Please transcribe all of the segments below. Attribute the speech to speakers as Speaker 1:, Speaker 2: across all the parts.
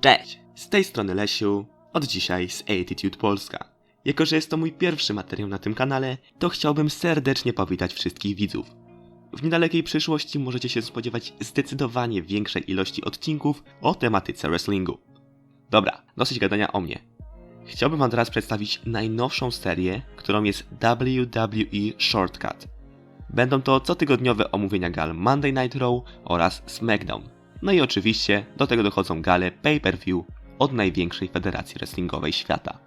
Speaker 1: Cześć! Z tej strony Lesiu, od dzisiaj z Attitude Polska. Jako, że jest to mój pierwszy materiał na tym kanale, to chciałbym serdecznie powitać wszystkich widzów. W niedalekiej przyszłości możecie się spodziewać zdecydowanie większej ilości odcinków o tematyce wrestlingu. Dobra, dosyć gadania o mnie. Chciałbym wam teraz przedstawić najnowszą serię, którą jest WWE Shortcut. Będą to cotygodniowe omówienia gal Monday Night Raw oraz SmackDown. No i oczywiście do tego dochodzą gale pay-per-view od największej federacji wrestlingowej świata.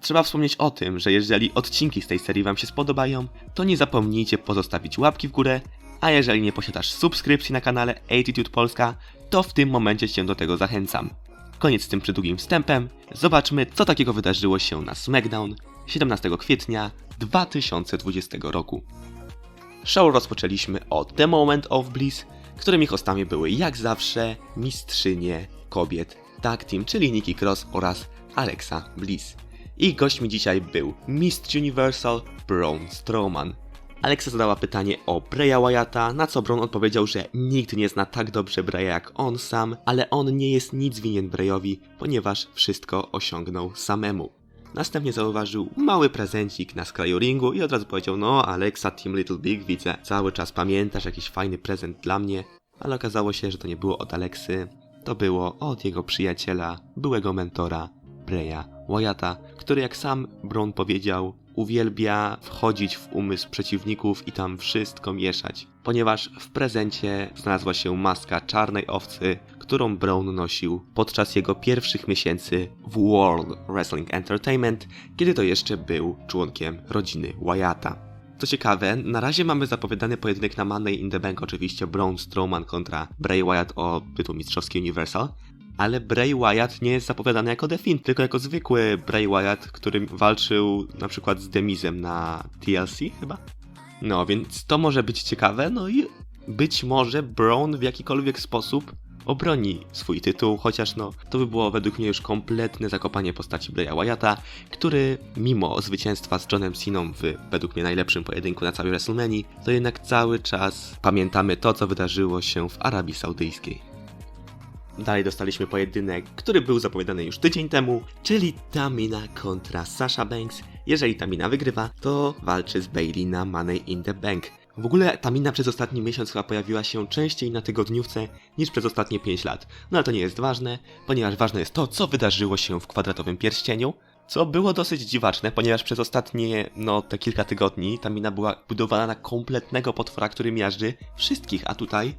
Speaker 1: Trzeba wspomnieć o tym, że jeżeli odcinki z tej serii Wam się spodobają, to nie zapomnijcie pozostawić łapki w górę, a jeżeli nie posiadasz subskrypcji na kanale Attitude Polska, to w tym momencie Cię do tego zachęcam. Koniec z tym przydługim wstępem, zobaczmy co takiego wydarzyło się na SmackDown 17 kwietnia 2020 roku. Show rozpoczęliśmy od The Moment of Bliss, którymi hostami były jak zawsze mistrzynie kobiet tag team, czyli Nikki Cross oraz Alexa Bliss. Ich gośćmi dzisiaj był Mistrz Universal Braun Strowman. Alexa zadała pytanie o Breya Wyatta, na co Braun odpowiedział, że nikt nie zna tak dobrze Breya jak on sam, ale on nie jest nic winien Breyowi, ponieważ wszystko osiągnął samemu. Następnie zauważył mały prezencik na skraju ringu i od razu powiedział, no Alexa, Team Little Big, widzę, cały czas pamiętasz jakiś fajny prezent dla mnie, ale okazało się, że to nie było od Aleksy, to było od jego przyjaciela, byłego mentora, Breya Wyatta, który jak sam Braun powiedział, uwielbia wchodzić w umysł przeciwników i tam wszystko mieszać, ponieważ w prezencie znalazła się maska czarnej owcy, którą Braun nosił podczas jego pierwszych miesięcy w World Wrestling Entertainment, kiedy to jeszcze był członkiem rodziny Wyatta. Co ciekawe, na razie mamy zapowiadany pojedynek na Money in the Bank, oczywiście Braun Strowman kontra Bray Wyatt o tytuł mistrzowski Universal, ale Bray Wyatt nie jest zapowiadany jako The Fiend, tylko jako zwykły Bray Wyatt, który walczył na przykład z Demizem na TLC chyba. No, więc to może być ciekawe, no i być może Braun w jakikolwiek sposób obroni swój tytuł, chociaż no, to by było według mnie już kompletne zakopanie postaci Braya Wyatta, który mimo zwycięstwa z Johnem Ceną w według mnie najlepszym pojedynku na całej WrestleMania, to jednak cały czas pamiętamy to, co wydarzyło się w Arabii Saudyjskiej. Dalej dostaliśmy pojedynek, który był zapowiadany już tydzień temu, czyli Tamina kontra Sasha Banks. Jeżeli Tamina wygrywa, to walczy z Bailey na Money in the Bank. W ogóle Tamina przez ostatni miesiąc chyba pojawiła się częściej na tygodniówce niż przez ostatnie 5 lat. No ale to nie jest ważne, ponieważ ważne jest to, co wydarzyło się w kwadratowym pierścieniu. Co było dosyć dziwaczne, ponieważ przez ostatnie, no, te kilka tygodni Tamina była budowana na kompletnego potwora, który miażdży wszystkich, a tutaj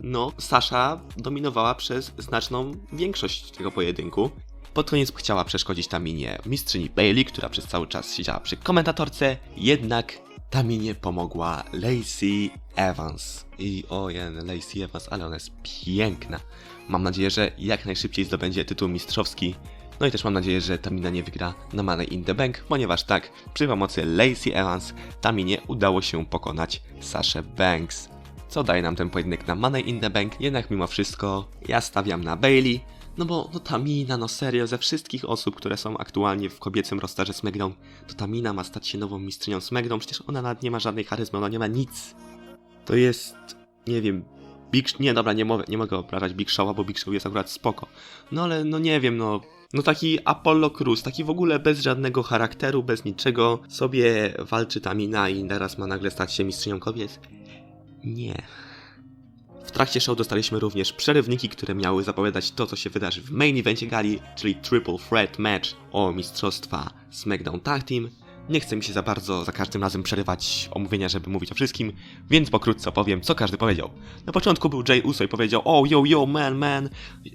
Speaker 1: no, Sasha dominowała przez znaczną większość tego pojedynku. Pod koniec chciała przeszkodzić Taminie mistrzyni Bailey, która przez cały czas siedziała przy komentatorce, jednak Taminie pomogła Lacey Evans. I ojen, Lacey Evans, ale ona jest piękna. Mam nadzieję, że jak najszybciej zdobędzie tytuł mistrzowski. No i też mam nadzieję, że Tamina nie wygra na Money in the Bank, ponieważ tak, przy pomocy Lacey Evans Taminie udało się pokonać Sasha Banks co daje nam ten pojedynek na Money in the Bank, jednak mimo wszystko ja stawiam na Bailey, no bo no Tamina, no serio, ze wszystkich osób, które są aktualnie w kobiecym rosterze SmackDown, to Tamina ma stać się nową mistrzynią SmackDown, przecież ona nawet nie ma żadnej charyzmy, ona nie ma nic. To jest, nie wiem, Big... Nie, dobra, nie, mogę, nie mogę obrażać Big Show'a, bo Big Show jest akurat spoko. No ale, no nie wiem, no... No taki Apollo Cruz, taki w ogóle bez żadnego charakteru, bez niczego, sobie walczy Tamina i teraz ma nagle stać się mistrzynią kobiet. Nie. W trakcie show dostaliśmy również przerywniki, które miały zapowiadać to, co się wydarzy w main evencie gali, czyli Triple Threat Match o mistrzostwa SmackDown Tag Team. Nie chcę mi się za bardzo za każdym razem przerywać omówienia, żeby mówić o wszystkim, więc pokrótce opowiem, co każdy powiedział. Na początku był Jay Uso i powiedział Oh yo yo man man,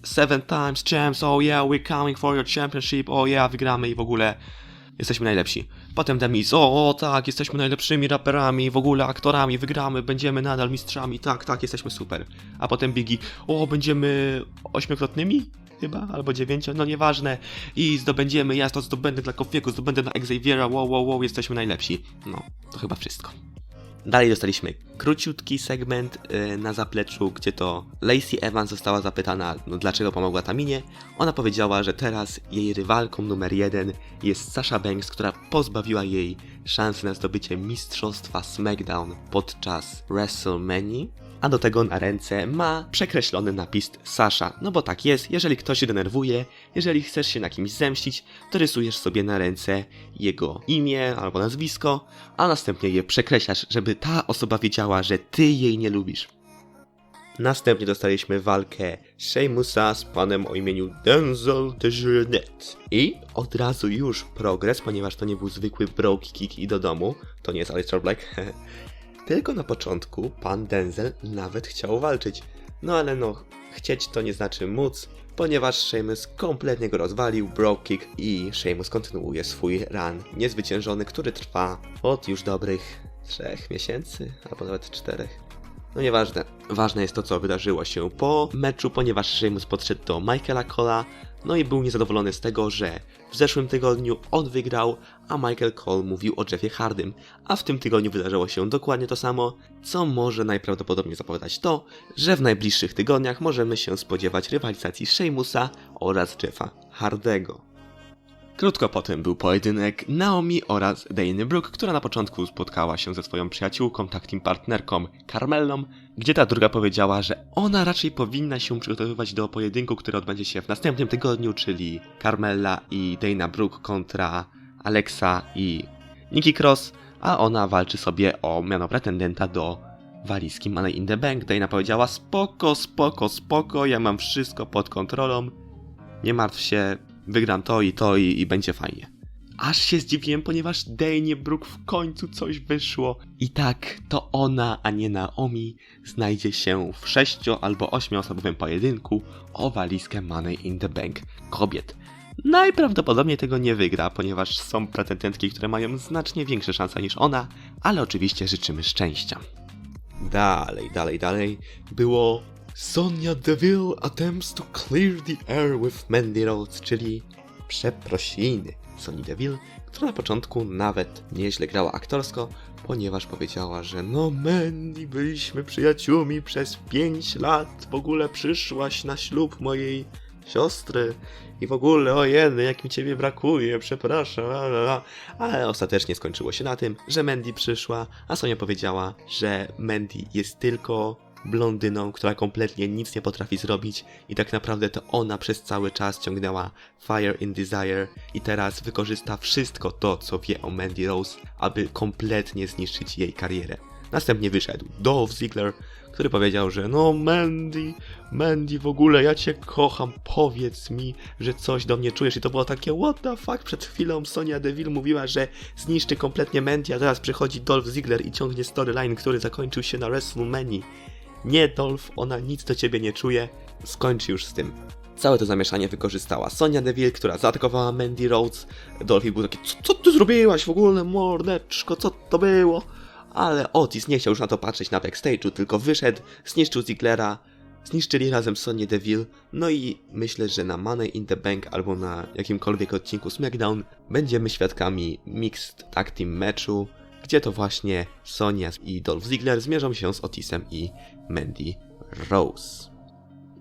Speaker 1: seven times champs, oh yeah, we're coming for your championship, oh yeah, wygramy i w ogóle jesteśmy najlepsi. Potem Demis, o, o tak, jesteśmy najlepszymi raperami, w ogóle aktorami, wygramy, będziemy nadal mistrzami, tak, tak, jesteśmy super. A potem Biggie, o, będziemy ośmiokrotnymi? Chyba, albo dziewięcio, no nieważne. I zdobędziemy, ja to zdobędę dla Kofiego, zdobędę na Xaviera, wow, wow, wow, jesteśmy najlepsi. No, to chyba wszystko. Dalej dostaliśmy króciutki segment yy, na zapleczu, gdzie to Lacey Evans została zapytana, no, dlaczego pomogła Taminie. Ona powiedziała, że teraz jej rywalką numer jeden jest Sasha Banks, która pozbawiła jej szansy na zdobycie mistrzostwa SmackDown podczas WrestleMania. A do tego na ręce ma przekreślony napis Sasha. No bo tak jest, jeżeli ktoś się denerwuje, jeżeli chcesz się na kimś zemścić, to rysujesz sobie na ręce jego imię albo nazwisko, a następnie je przekreślasz, żeby ta osoba wiedziała, że ty jej nie lubisz. Następnie dostaliśmy walkę Sheamusa z panem o imieniu Denzel Dejournette. I od razu już progres, ponieważ to nie był zwykły broke kick i do domu, to nie jest Aleister Black. Tylko na początku pan Denzel nawet chciał walczyć. No ale no, chcieć to nie znaczy móc, ponieważ Sheamus kompletnie go rozwalił, broke kick i Sheamus kontynuuje swój run niezwyciężony, który trwa od już dobrych trzech miesięcy, albo nawet czterech. No nieważne. Ważne jest to, co wydarzyło się po meczu, ponieważ Sheamus podszedł do Michaela Cola, no i był niezadowolony z tego, że w zeszłym tygodniu on wygrał, a Michael Cole mówił o Jeffie Hardym, a w tym tygodniu wydarzyło się dokładnie to samo, co może najprawdopodobniej zapowiadać to, że w najbliższych tygodniach możemy się spodziewać rywalizacji Sheamusa oraz Jeffa Hardego. Krótko potem był pojedynek Naomi oraz Dany Brooke, która na początku spotkała się ze swoją przyjaciółką, tak partnerką Carmellą, gdzie ta druga powiedziała, że ona raczej powinna się przygotowywać do pojedynku, który odbędzie się w następnym tygodniu, czyli Carmella i Dana Brooke kontra Alexa i Nikki Cross, a ona walczy sobie o miano pretendenta do walizki Money in the Bank. Dana powiedziała spoko, spoko, spoko, ja mam wszystko pod kontrolą, nie martw się, wygram to i to i, i będzie fajnie. Aż się zdziwiłem, ponieważ Danie Brooke w końcu coś wyszło. I tak, to ona, a nie Naomi, znajdzie się w sześcio- albo ośmioosobowym pojedynku o walizkę Money in the Bank kobiet. Najprawdopodobniej tego nie wygra, ponieważ są pretendentki, które mają znacznie większe szanse niż ona, ale oczywiście życzymy szczęścia. Dalej, dalej, dalej było Sonia Deville attempts to clear the air with Mandy Rhodes, czyli przeprosiny. Sonny Deville, która na początku nawet nieźle grała aktorsko, ponieważ powiedziała, że no Mandy, byliśmy przyjaciółmi przez 5 lat, w ogóle przyszłaś na ślub mojej siostry i w ogóle o jedy, jak mi ciebie brakuje, przepraszam, ale ostatecznie skończyło się na tym, że Mandy przyszła, a Sonia powiedziała, że Mandy jest tylko blondyną, która kompletnie nic nie potrafi zrobić i tak naprawdę to ona przez cały czas ciągnęła Fire in Desire i teraz wykorzysta wszystko to, co wie o Mandy Rose, aby kompletnie zniszczyć jej karierę. Następnie wyszedł Dolph Ziggler, który powiedział, że no Mandy, Mandy w ogóle ja cię kocham, powiedz mi, że coś do mnie czujesz i to było takie what the fuck, przed chwilą Sonia Deville mówiła, że zniszczy kompletnie Mandy, a teraz przychodzi Dolph Ziggler i ciągnie storyline, który zakończył się na WrestleMania. Nie, Dolph, ona nic do ciebie nie czuje. Skończ już z tym. Całe to zamieszanie wykorzystała Sonia Deville, która zaatakowała Mandy Rhodes. Dolph był taki, co, co ty zrobiłaś w ogóle, mordeczko, co to było? Ale Otis nie chciał już na to patrzeć na backstage'u, tylko wyszedł, zniszczył Ziglera, zniszczyli razem Sonię Deville, no i myślę, że na Money in the Bank albo na jakimkolwiek odcinku SmackDown będziemy świadkami mixed tag team meczu, gdzie to właśnie Sonia i Dolph Ziggler zmierzą się z Otisem i Mandy Rose.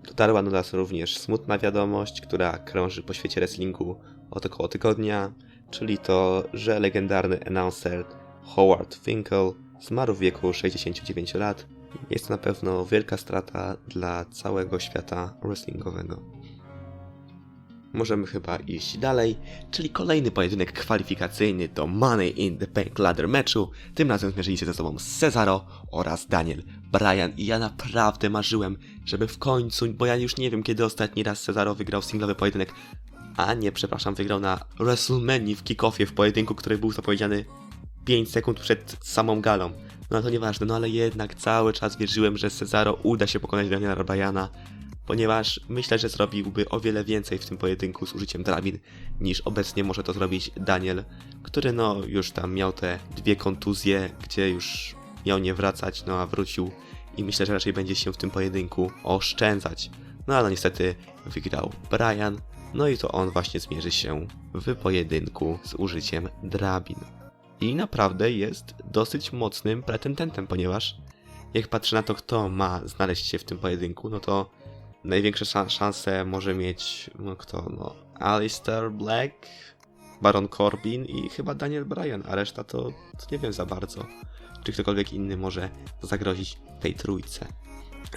Speaker 1: Dotarła do nas również smutna wiadomość, która krąży po świecie wrestlingu od około tygodnia, czyli to, że legendarny announcer Howard Finkel zmarł w wieku 69 lat. Jest to na pewno wielka strata dla całego świata wrestlingowego. Możemy chyba iść dalej, czyli kolejny pojedynek kwalifikacyjny do Money in the Bank Ladder meczu. Tym razem zmierzyli się ze sobą Cesaro oraz Daniel Bryan i ja naprawdę marzyłem, żeby w końcu, bo ja już nie wiem kiedy ostatni raz Cesaro wygrał singlowy pojedynek, a nie, przepraszam, wygrał na WrestleMania w kickoffie w pojedynku, który był zapowiedziany 5 sekund przed samą galą. No to nieważne, no ale jednak cały czas wierzyłem, że Cesaro uda się pokonać Daniela Bryana, ponieważ myślę, że zrobiłby o wiele więcej w tym pojedynku z użyciem drabin, niż obecnie może to zrobić Daniel, który no już tam miał te dwie kontuzje, gdzie już miał nie wracać, no a wrócił i myślę, że raczej będzie się w tym pojedynku oszczędzać. No ale niestety wygrał Brian, no i to on właśnie zmierzy się w pojedynku z użyciem drabin. I naprawdę jest dosyć mocnym pretendentem, ponieważ jak patrzę na to, kto ma znaleźć się w tym pojedynku, no to największe szan- szanse może mieć, no kto, no, Alistair Black, Baron Corbin i chyba Daniel Bryan, a reszta to, to nie wiem za bardzo, czy ktokolwiek inny może zagrozić tej trójce.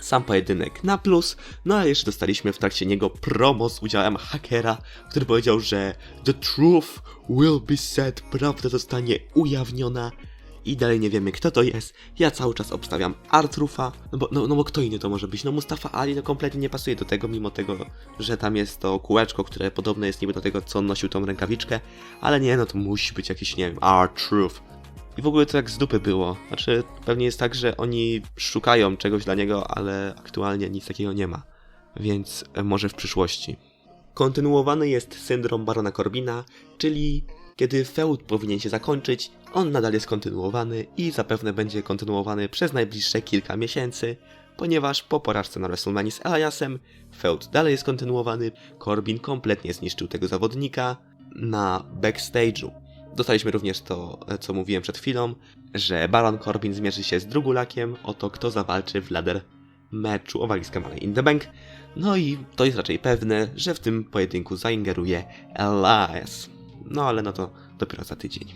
Speaker 1: sam pojedynek na plus, no a jeszcze dostaliśmy w trakcie niego promo z udziałem hakera, który powiedział, że The truth will be said, prawda zostanie ujawniona i dalej nie wiemy kto to jest. Ja cały czas obstawiam Artrufa, no bo, no, no bo kto inny to może być? No Mustafa Ali no kompletnie nie pasuje do tego, mimo tego, że tam jest to kółeczko, które podobne jest niby do tego, co on nosił tą rękawiczkę, ale nie, no to musi być jakiś, nie wiem, R-Truth. I w ogóle to jak z dupy było. Znaczy, pewnie jest tak, że oni szukają czegoś dla niego, ale aktualnie nic takiego nie ma. Więc e, może w przyszłości. Kontynuowany jest syndrom Barona Corbina, czyli kiedy feud powinien się zakończyć, on nadal jest kontynuowany i zapewne będzie kontynuowany przez najbliższe kilka miesięcy, ponieważ po porażce na WrestleMania z Eliasem, feud dalej jest kontynuowany, Corbin kompletnie zniszczył tego zawodnika na backstage'u. Dostaliśmy również to, co mówiłem przed chwilą, że Baron Corbin zmierzy się z Drugulakiem o to, kto zawalczy w ladder meczu o walizkę Money in the Bank. No i to jest raczej pewne, że w tym pojedynku zaingeruje Elias. No ale no to dopiero za tydzień.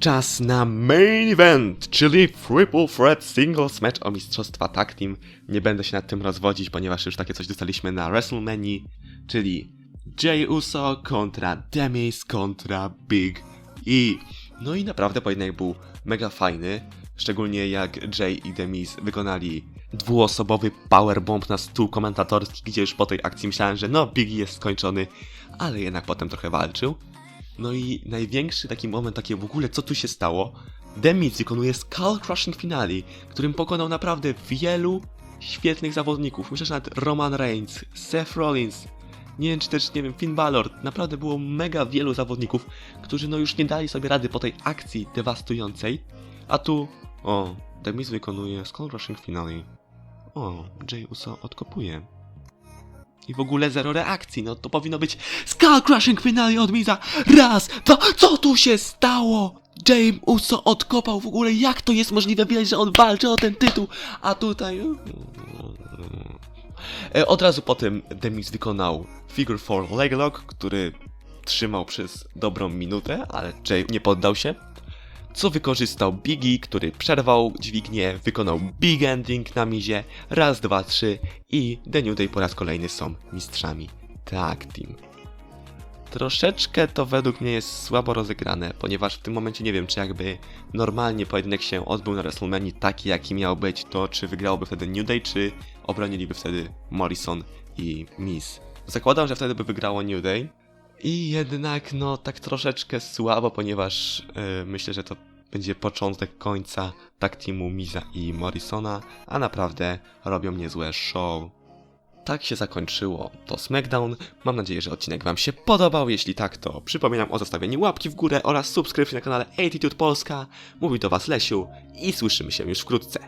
Speaker 1: Czas na main event, czyli Triple Threat Singles Match o Mistrzostwa Tag Team. Nie będę się nad tym rozwodzić, ponieważ już takie coś dostaliśmy na WrestleMania, czyli Jay Uso kontra Demis kontra Big E. No i naprawdę pojedynek był mega fajny, szczególnie jak Jay i Demis wykonali dwuosobowy powerbomb na stół komentatorski, gdzie już po tej akcji myślałem, że no Big E jest skończony, ale jednak potem trochę walczył. No i największy taki moment, takie w ogóle co tu się stało, Demis wykonuje Skull Crushing Finale, którym pokonał naprawdę wielu świetnych zawodników. Myślę, że nawet Roman Reigns, Seth Rollins, nie wiem czy też, nie wiem, Finn Balor. Naprawdę było mega wielu zawodników, którzy no już nie dali sobie rady po tej akcji dewastującej. A tu, o, Demis wykonuje Skull Crushing Finale. O, Jay Uso odkopuje. I w ogóle zero reakcji, no to powinno być Skull Crushing Finale od Miza. Raz, dwa, co tu się stało? James Uso odkopał w ogóle, jak to jest możliwe, widać, że on walczy o ten tytuł, a tutaj... E, Od razu potem Demis wykonał Figure 4 Leg Lock, który trzymał przez dobrą minutę, ale Jay nie poddał się. Co wykorzystał Biggie, który przerwał dźwignię, wykonał Big Ending na mizie, raz, dwa, trzy i The New Day po raz kolejny są mistrzami Tag Team. Troszeczkę to według mnie jest słabo rozegrane, ponieważ w tym momencie nie wiem, czy jakby normalnie pojedynek się odbył na WrestleMania taki, jaki miał być, to czy wygrałoby wtedy New Day, czy obroniliby wtedy Morrison i Miz. Zakładam, że wtedy by wygrało New Day. I jednak, no, tak troszeczkę słabo, ponieważ yy, myślę, że to będzie początek końca tak teamu Miza i Morrisona, a naprawdę robią niezłe show. Tak się zakończyło to SmackDown. Mam nadzieję, że odcinek Wam się podobał. Jeśli tak, to przypominam o zostawieniu łapki w górę oraz subskrypcji na kanale Attitude Polska. Mówi do Was Lesiu i słyszymy się już wkrótce.